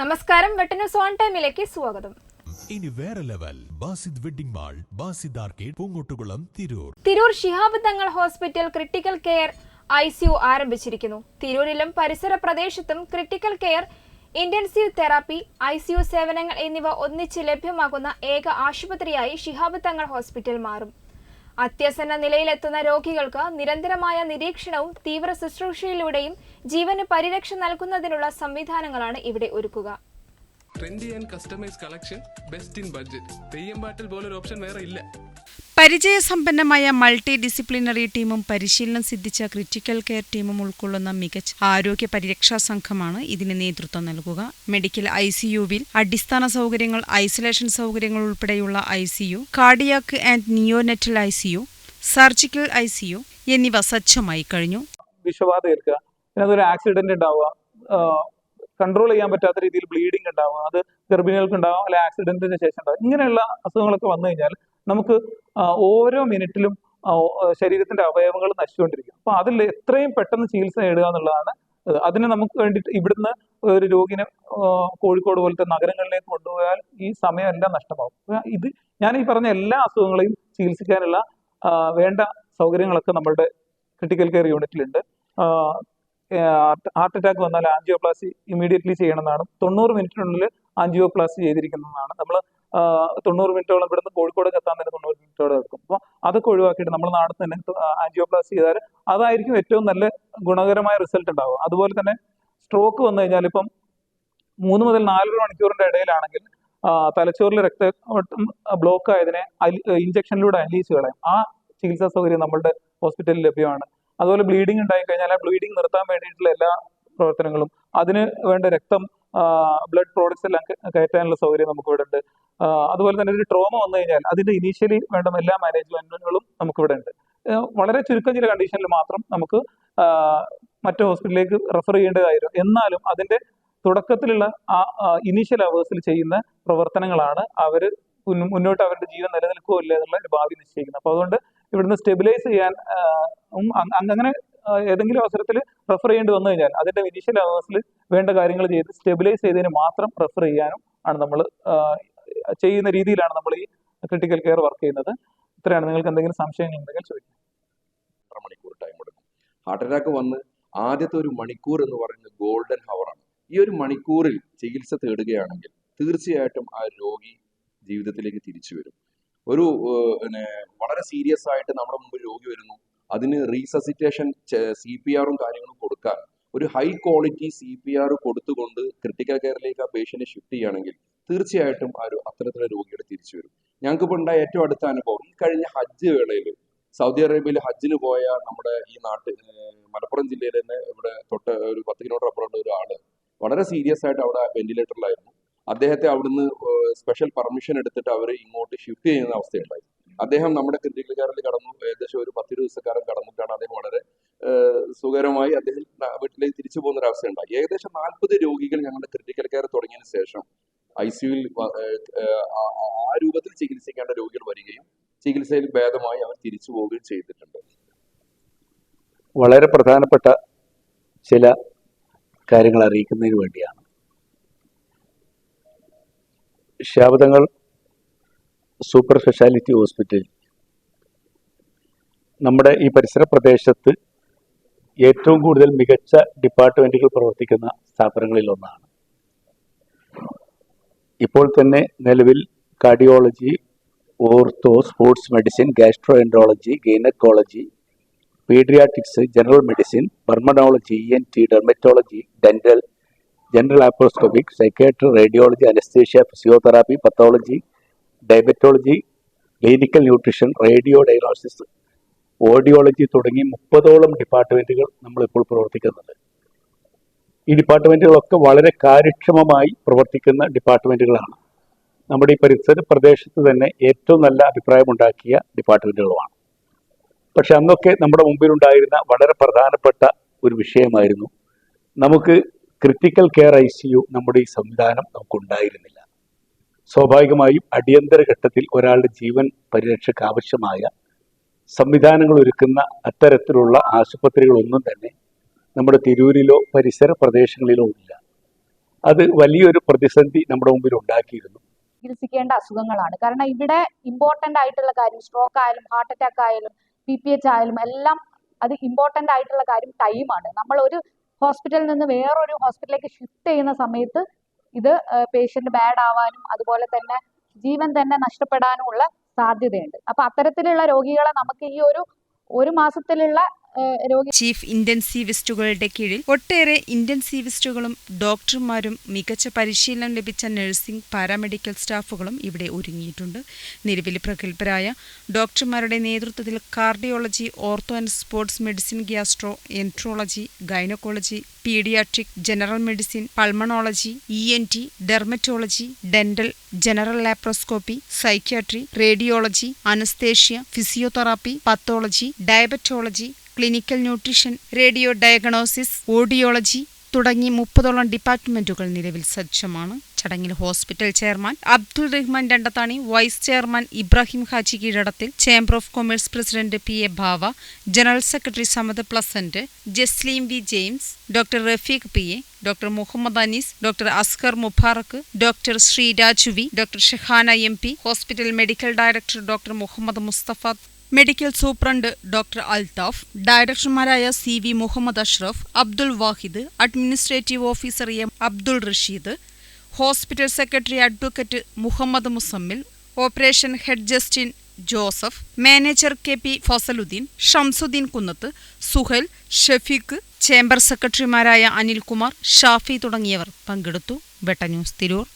നമസ്കാരം വെട്ടന്യൂസ് ഓൺ ടൈമിലേക്ക് സ്വാഗതം. ഇനി വേറെ level. Basid wedding mall Basid arcade Poongottukulam Tirur. Tirur Shihab Thangal hospital critical care I C U ആരംഭിച്ചിരിക്കുന്നു. തിരൂരിലും പരിസര പ്രദേശത്തും critical care intensive therapy I സേവനങ്ങൾ എന്നിവ ഒന്നിച്ച് ലഭ്യമാകുന്ന ഏക ആശുപത്രിയായി ശിഹാബ് തങ്ങൾ ഹോസ്പിറ്റൽ മാറും. അത്യസന്ന നിലയിലെത്തുന്ന രോഗികൾക്ക് നിരന്തരമായ നിരീക്ഷണവും തീവ്ര ശുശ്രൂഷയിലൂടെയും ജീവന് പരിരക്ഷ നൽകുന്നതിനുള്ള സംവിധാനങ്ങളാണ് ഇവിടെ ഒരുക്കുക. Trendy and customise collection best in budget Theyyam പാട്ടിൽ പോലൊരു ഓപ്ഷൻ വേറെ ഇല്ല. പരിചയസമ്പന്നമായ മൾട്ടി ഡിസിപ്ലിനറി ടീമും പരിശീലനം സിദ്ധിച്ച ക്രിറ്റിക്കൽ കെയർ ടീമും ഉൾക്കൊള്ളുന്ന മികച്ച ആരോഗ്യ പരിരക്ഷാ സംഘമാണ് ഇതിന് നേതൃത്വം നൽകുക. മെഡിക്കൽ ഐ സിയുവിൽ അടിസ്ഥാന സൗകര്യങ്ങൾ ഐസൊലേഷൻ സൗകര്യങ്ങൾ ഉൾപ്പെടെയുള്ള I C U cardiac and neonatal I C U surgical I C U എന്നിവ സജ്ജമായി കഴിഞ്ഞു. വിഷബാധ ഏൽക്കുക ആക്സിഡന്റ് ഉണ്ടാവുക. കൺട്രോൾ ചെയ്യാൻ പറ്റാത്ത രീതിയിൽ ബ്ലീഡിംഗ് ഉണ്ടാവുക. അത് ഗർഭിണികൾക്ക് ഉണ്ടാവാം അല്ലെങ്കിൽ ആക്സിഡന്റിന് ശേഷം ഉണ്ടാവും. ഇങ്ങനെയുള്ള അസുഖങ്ങളൊക്കെ വന്നു കഴിഞ്ഞാൽ നമുക്ക് ഓരോ മിനിറ്റിലും ശരീരത്തിന്റെ അവയവങ്ങൾ നശിച്ചുകൊണ്ടിരിക്കും. അപ്പൊ അതിൽ എത്രയും പെട്ടെന്ന് ചികിത്സ നേടുക എന്നുള്ളതാണ്. അതിന് നമുക്ക് വേണ്ടിയിട്ട് ഇവിടുന്ന് ഒരു രോഗിനെ കോഴിക്കോട് പോലത്തെ നഗരങ്ങളിലേക്ക് കൊണ്ടുപോയാൽ ഈ സമയം എല്ലാം നഷ്ടമാകും. ഇത് ഞാൻ ഈ പറഞ്ഞ എല്ലാ അസുഖങ്ങളെയും ചികിത്സിക്കാനുള്ള വേണ്ട സൗകര്യങ്ങളൊക്കെ നമ്മളുടെ ക്രിട്ടിക്കൽ കെയർ യൂണിറ്റിലുണ്ട്. ഹാർട്ട് അറ്റാക്ക് വന്നാൽ ആൻജിയോപ്ലാസ്റ്റി ഇമീഡിയറ്റ്ലി ചെയ്യണമെന്നാണ്. തൊണ്ണൂറ് മിനിറ്റിനുള്ളിൽ ആൻജിയോപ്ലാസ്റ്റി ചെയ്തിരിക്കുന്നതാണ്. നമ്മൾ തൊണ്ണൂറ് മിനിറ്റോളം ഇവിടുന്ന് കോഴിക്കോടേക്ക് എത്താൻ തന്നെ തൊണ്ണൂറ് മിനിറ്റോളം എടുക്കും. അപ്പോൾ അതൊക്കെ ഒഴിവാക്കിയിട്ട് നമ്മൾ നാട്ടിൽ തന്നെ ആൻജിയോപ്ലാസ്റ്റി ചെയ്താൽ അതായിരിക്കും ഏറ്റവും നല്ല ഗുണകരമായ റിസൾട്ട് ഉണ്ടാവുക. അതുപോലെ തന്നെ സ്ട്രോക്ക് വന്നു കഴിഞ്ഞാൽ ഇപ്പം മൂന്ന് മുതൽ നാലര മണിക്കൂറിന്റെ ഇടയിലാണെങ്കിൽ തലച്ചോറിൽ രക്തയോട്ടം ബ്ലോക്ക് ആയതിനെ ഇഞ്ചക്ഷനിലൂടെ അലിയിച്ച് കളയും ആ ചികിത്സാ സൗകര്യം നമ്മളുടെ ഹോസ്പിറ്റലിൽ ലഭ്യമാണ്. അതുപോലെ ബ്ലീഡിംഗ് ഉണ്ടായി കഴിഞ്ഞാൽ ആ ബ്ലീഡിംഗ് നിർത്താൻ വേണ്ടിയിട്ടുള്ള എല്ലാ പ്രവർത്തനങ്ങളും അതിന് വേണ്ട രക്തം ബ്ലഡ് പ്രോഡക്ട്സ് എല്ലാം കയറ്റാനുള്ള സൗകര്യം നമുക്ക് ഇവിടെ ഉണ്ട് അതുപോലെ തന്നെ ഒരു ട്രോമ വന്നു കഴിഞ്ഞാൽ അതിന്റെ ഇനീഷ്യലി വേണ്ട എല്ലാ മാനേജ്മെന്റുകളും നമുക്ക് ഇവിടെ ഉണ്ട് വളരെ ചുരുക്കം ചില കണ്ടീഷനിൽ മാത്രം നമുക്ക് മറ്റു ഹോസ്പിറ്റലിലേക്ക് റെഫർ ചെയ്യേണ്ടതായിരുന്നു. എന്നാലും അതിന്റെ തുടക്കത്തിലുള്ള ആ ഇനീഷ്യൽ അവേഴ്സിൽ ചെയ്യുന്ന പ്രവർത്തനങ്ങളാണ് അവർ മുന്നോട്ട് അവരുടെ ജീവൻ നിലനിൽക്കുമോ എന്നുള്ള ഒരു ഭാവി നിശ്ചയിക്കുന്നത്. അപ്പോൾ അതുകൊണ്ട് ഇവിടുന്ന് സ്റ്റെബിലൈസ് ചെയ്യാൻ അങ്ങനെ ഏതെങ്കിലും അവസരത്തിൽ റെഫർ ചെയ്യേണ്ടി വന്നു കഴിഞ്ഞാൽ അതിന്റെ ഇനീഷ്യൽ അവേഴ്സിൽ വേണ്ട കാര്യങ്ങൾ ചെയ്ത് സ്റ്റെബിലൈസ് ചെയ്തതിന് മാത്രം റെഫർ ചെയ്യാനും ആണ് നമ്മൾ ചെയ്യുന്ന രീതിയിലാണ് നമ്മൾ ഈ ക്രിട്ടിക്കൽ കെയർ വർക്ക് ചെയ്യുന്നത്. ഇത്രയാണ്. നിങ്ങൾക്ക് എന്തെങ്കിലും സംശയങ്ങൾ ഉണ്ടെങ്കിൽ ചോദിക്കാം. ടൈം എടുക്കും? ഹാർട്ട് അറ്റാക്ക് വന്ന് ആദ്യത്തെ ഒരു മണിക്കൂർ എന്ന് പറയുന്നത് ഗോൾഡൻ ഹവറാണ് ഈ ഒരു മണിക്കൂറിൽ ചികിത്സ തേടുകയാണെങ്കിൽ തീർച്ചയായിട്ടും ആ രോഗി ജീവിതത്തിലേക്ക് തിരിച്ചു വരും. ഒരു പിന്നെ വളരെ സീരിയസ് ആയിട്ട് നമ്മുടെ മുമ്പിൽ രോഗി വരുന്നു. അതിന് റീസസിറ്റേഷൻ സി പി ആറും കാര്യങ്ങളും കൊടുക്കാൻ. ഒരു high quality C P R കൊടുത്തുകൊണ്ട് ക്രിട്ടിക്കൽ കെയറിലേക്ക് ആ പേഷ്യനെ ഷിഫ്റ്റ് ചെയ്യുകയാണെങ്കിൽ തീർച്ചയായിട്ടും ആ ഒരു അത്തരത്തിലുള്ള രോഗികൾ തിരിച്ചു വരും. ഞങ്ങൾക്കിപ്പോൾ ഉണ്ടായ ഏറ്റവും അടുത്ത അനുഭവം ഈ കഴിഞ്ഞ ഹജ്ജ് വേളയിൽ സൗദി അറേബ്യയിൽ ഹജ്ജിന് പോയ നമ്മുടെ ഈ നാട്ടിൽ മലപ്പുറം ജില്ലയിൽ തന്നെ ഇവിടെ തൊട്ട് ഒരു പത്ത് കിലോമീറ്റർ അപ്പുറമുള്ള ഒരാൾ വളരെ സീരിയസ് ആയിട്ട് അവിടെ വെന്റിലേറ്ററിലായിരുന്നു അദ്ദേഹത്തെ അവിടുന്ന് സ്പെഷ്യൽ പെർമിഷൻ എടുത്തിട്ട് അവർ ഇങ്ങോട്ട് ഷിഫ്റ്റ് ചെയ്യുന്ന അവസ്ഥയുണ്ടായി. അദ്ദേഹം നമ്മുടെ കെയറിൽ കടന്നു. ഏകദേശം ഒരു പത്തിരു ദിവസക്കാലം കടന്നിട്ടാണ് അദ്ദേഹം വളരെ സുഖകരമായി അദ്ദേഹം വീട്ടിലേക്ക് തിരിച്ചു പോകുന്ന ഒരു അവസ്ഥയുണ്ടായി. ഏകദേശം നാൽപ്പത് രോഗികൾ ഞങ്ങളുടെ ക്രിട്ടിക്കൽ കെയർ തുടങ്ങിയതിന് ശേഷം ഐ സിയുയിൽ ആ രൂപത്തിൽ ചികിത്സിക്കേണ്ട രോഗികൾ വരികയും ചികിത്സയിൽ ഭേദമായി അവർ തിരിച്ചു പോവുകയും ചെയ്തിട്ടുണ്ട്. വളരെ പ്രധാനപ്പെട്ട ചില കാര്യങ്ങൾ അറിയിക്കുന്നതിന് വേണ്ടിയാണ്. ശാബദങ്ങൾ സൂപ്പർ സ്പെഷ്യാലിറ്റി ഹോസ്പിറ്റൽ. നമ്മുടെ ഈ പരിസര പ്രദേശത്ത് ഏറ്റവും കൂടുതൽ മികച്ച ഡിപ്പാർട്ട്മെന്റുകൾ പ്രവർത്തിക്കുന്ന സ്ഥാപനങ്ങളിൽ ഒന്നാണ് ഇപ്പോൾ തന്നെ നിലവിൽ cardiology ortho sports medicine gastroenterology gynaecology paediatrics general medicine pulmonology E N T dermatology dental general laparoscopic psychiatry radiology anaesthesia physiotherapy pathology diabetology clinical nutrition radio diagnosis audiology തുടങ്ങി മുപ്പതോളം ഡിപ്പാർട്ട്മെന്റുകൾ നമ്മളിപ്പോൾ പ്രവർത്തിക്കുന്നുണ്ട്. ഈ ഡിപ്പാർട്ട്മെന്റുകളൊക്കെ വളരെ കാര്യക്ഷമമായി പ്രവർത്തിക്കുന്ന ഡിപ്പാർട്ട്മെന്റുകളാണ് നമ്മുടെ ഈ പരിസര പ്രദേശത്ത് തന്നെ ഏറ്റവും നല്ല അഭിപ്രായമുണ്ടാക്കിയ ഡിപ്പാർട്ട്മെന്റുകളുമാണ് പക്ഷെ അന്നൊക്കെ നമ്മുടെ മുമ്പിലുണ്ടായിരുന്ന വളരെ പ്രധാനപ്പെട്ട ഒരു വിഷയമായിരുന്നു. നമുക്ക് ക്രിട്ടിക്കൽ കെയർ ഐ നമ്മുടെ ഈ സംവിധാനം നമുക്കുണ്ടായിരുന്നില്ല. സ്വാഭാവികമായും അടിയന്തര ഘട്ടത്തിൽ ഒരാളുടെ ജീവൻ പരിരക്ഷയ്ക്ക് ആവശ്യമായ സംവിധാനങ്ങൾ ഒരുക്കുന്ന അത്തരത്തിലുള്ള ആശുപത്രികളൊന്നും തന്നെ നമ്മുടെ തിരൂരിലോ പരിസര പ്രദേശങ്ങളിലോ ഇല്ല. അത് വലിയൊരു പ്രതിസന്ധി നമ്മുടെ മുമ്പിൽ ഉണ്ടാക്കിയിരുന്നു. ചികിത്സിക്കേണ്ട അസുഖങ്ങളാണ്. കാരണം ഇവിടെ ഇമ്പോർട്ടന്റ് ആയിട്ടുള്ള കാര്യം സ്ട്രോക്ക് ആയാലും ഹാർട്ട് അറ്റാക്ക് ആയാലും പി പി എച്ച് ആയാലും എല്ലാം അത് ഇമ്പോർട്ടന്റ് ആയിട്ടുള്ള കാര്യം ടൈമാണ് നമ്മൾ ഒരു ഹോസ്പിറ്റലിൽ നിന്ന് വേറൊരു ഹോസ്പിറ്റലിലേക്ക് ഷിഫ്റ്റ് ചെയ്യുന്ന സമയത്ത് ഇത് പേഷ്യന്റ് ബാഡ് ആവാനും അതുപോലെ തന്നെ ജീവൻ തന്നെ നഷ്ടപ്പെടാനുമുള്ള സാധ്യതയുണ്ട്. അപ്പൊ അത്തരത്തിലുള്ള രോഗികളെ നമുക്ക് ഈ ഒരു ഒരു മാസത്തിലുള്ള ചീഫ് ഇന്റൻസീവിസ്റ്റുകളുടെ കീഴിൽ ഒട്ടേറെ ഇന്റൻസീവിസ്റ്റുകളും ഡോക്ടർമാരും മികച്ച പരിശീലനം ലഭിച്ച നഴ്സിംഗ് പാരാമെഡിക്കൽ സ്റ്റാഫുകളും ഇവിടെ ഒരുങ്ങിയിട്ടുണ്ട്. നിലവിൽ പ്രഗത്ഭരായ ഡോക്ടർമാരുടെ നേതൃത്വത്തിൽ cardiology ortho and sports medicine gastroenterology gynaecology paediatric general medicine pulmonology E N T dermatology dental general laparoscopy psychiatry radiology anaesthesia physiotherapy pathology diabetology clinical nutrition radio diagnosis audiology തുടങ്ങി മുപ്പതോളം ഡിപ്പാർട്ട്മെന്റുകൾ നിലവിൽ സജ്ജമാണ്. ചടങ്ങിൽ hospital chairman Abdul Rahman Randathani vice chairman Ibrahim Haji Keezhadathil chamber of commerce president P A Bhava general secretary Samad pleasant Jasleem V James doctor Rafeeq P A doctor Muhammad Anees doctor Askar Mubarak doctor ശ്രീരാജുവി doctor Shehana M P hospital medical director doctor Muhammad Mustafa medical superintendent doctor Althaf ഡയറക്ടർമാരായ C V Muhammad Ashraf Abdul Wahid administrative officer M Abdul Rasheed hospital secretary advocate Muhammad Muzammil operation head Justin Joseph manager K P Fasaluddeen Shamsuddeen Kunnath Suhail Shafeeq chamber സെക്രട്ടറിമാരായ അനിൽകുമാർ ഷാഫി തുടങ്ങിയവർ പങ്കെടുത്തു. വെട്ട news Tirur.